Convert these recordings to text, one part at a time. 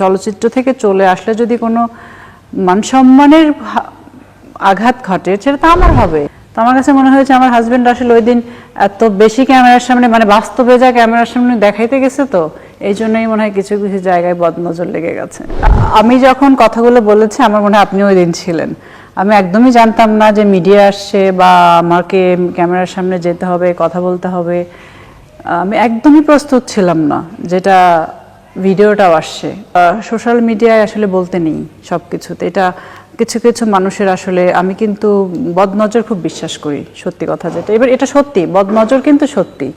চলচ্চিত্র থেকে চলে আসলে যদি কোনো মানসম্মানের আঘাত ঘটে, সেটা তো আমার হবে। তো আমার কাছে মনে হয়েছে আমার হাজবেন্ড আসলে ওই দিন এত বেশি ক্যামেরার সামনে মানে বাস্তবে যা ক্যামেরার সামনে দেখাইতে গেছে তো, এই জন্যই মনে হয় কিছু কিছু জায়গায় বদনজর লেগে গেছে। আমি যখন কথাগুলো বলেছি, আমার মনে হয় আপনি ওই দিন ছিলেন। আমি একদমই জানতাম না যে মিডিয়া আসছে বা আমাকে ক্যামেরার সামনে যেতে হবে, কথা বলতে হবে। আমি একদমই প্রস্তুত ছিলাম না, যেটা ভিডিওটাও আসছে। সোশ্যাল মিডিয়ায় আসলে বলতে নেই সব কিছুতে এটা কিছু কিছু মানুষের আসলে, আমি কিন্তু বদনজর খুব বিশ্বাস করি, সত্যি কথা যেটা। এবার এটা সত্যি, বদনজর কিন্তু সত্যি।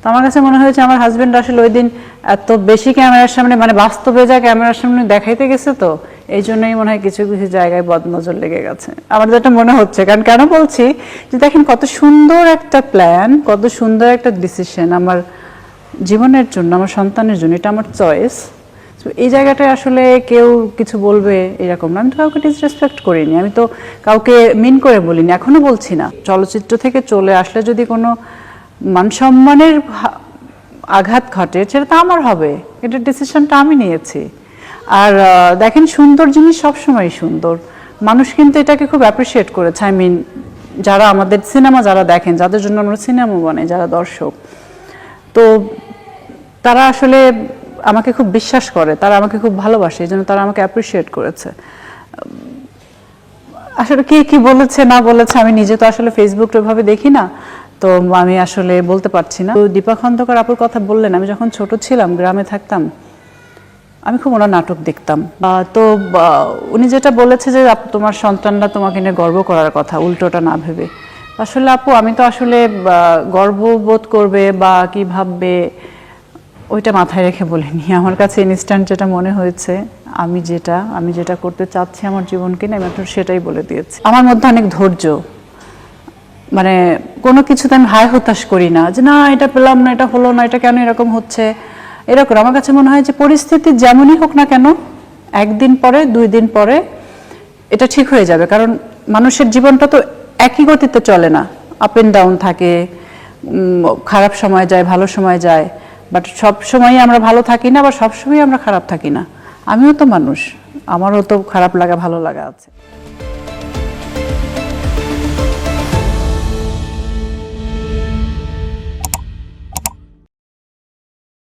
তো আমার কাছে মনে হয়েছে আমার হাজবেন্ড আসলে ওই দিন এত বেশি ক্যামেরার সামনে মানে বাস্তবে যা ক্যামেরার সামনে দেখাইতে গেছে তো, এই জন্যই মনে হয় কিছু কিছু জায়গায় বদনজর লেগে গেছে। আমার যেটা মনে হচ্ছে, কারণ কেন বলছি যে দেখেন কত সুন্দর একটা প্ল্যান কত সুন্দর একটা ডিসিশন আমার জীবনের জন্য, আমার সন্তানের জন্য, এটা আমার চয়েস তো এই জায়গাটায় আসলে কেউ কিছু বলবে এরকম না। আমি তো কাউকে ডিসরেসপেক্ট করিনি, আমি তো কাউকে মিন করে বলিনি, এখনও বলছি না। চলচ্চিত্র থেকে চলে আসলে যদি কোনো মানসম্মানের আঘাত ঘটে, সেটা তো আমার হবে। এটা ডিসিশনটা আমি নিয়েছি। আর দেখেন, সুন্দর জিনিস সবসময় সুন্দর। মানুষ কিন্তু এটাকে খুব অ্যাপ্রিসিয়েট করেছে। আই মিন যারা আমাদের সিনেমা যারা দেখেন, যাদের জন্য আমরা সিনেমা বানাই, যারা দর্শক তো তারা আসলে আমাকে খুব বিশ্বাস করে, তারা আমাকে খুব ভালোবাসে, এই জন্য তারা আমাকে অ্যাপ্রিসিয়েট করেছে। আসলে কে কি বলেছে, না বলেছে, আমি নিজে তো আসলে ফেসবুক ওইভাবে দেখি না, তো আমি আসলে বলতে পারছি না। তো দীপা খন্দকার আপুর কথা বললেন, আমি যখন ছোট ছিলাম, গ্রামে থাকতাম, আমি খুব ওনার নাটক দেখতাম। তো উনি যেটা বলেছে যে তোমার সন্তানরা তোমাকে নিয়ে গর্ব করার কথা, উল্টোটা না ভেবে। আসলে আপু, আমি তো আসলে গর্ববোধ করবে বা কি ভাববে, ওইটা মাথায় রেখে বলিনি। আমার কাছে ইনস্ট্যান্ট যেটা মনে হয়েছে, আমি যেটা আমি যেটা করতে চাচ্ছি আমার জীবনকে না আমি একটু সেটাই বলে দিয়েছি। আমার মধ্যে অনেক ধৈর্য। মানে কোনো কিছুতে আমি হায় হতাশ করি না, যে না, এটা পেলাম না, এটা হলো না, এটা কেন এরকম হচ্ছে? এরকম, আমার কাছে মনে হয় যে পরিস্থিতি যেমনই হোক না কেন, একদিন পরে, দুই দিন পরে, এটা ঠিক হয়ে যাবে। কারণ মানুষের জীবনটা তো একই গতিতে চলে না। আপ এন্ড ডাউন থাকে খারাপ সময় যায়, ভালো সময় যায় বাট সব সময়ই আমরা ভালো থাকি না, বা সব সময় আমরা খারাপ থাকি না। আমিও তো মানুষ, আমারও তো খারাপ লাগা, ভালো লাগা আছে।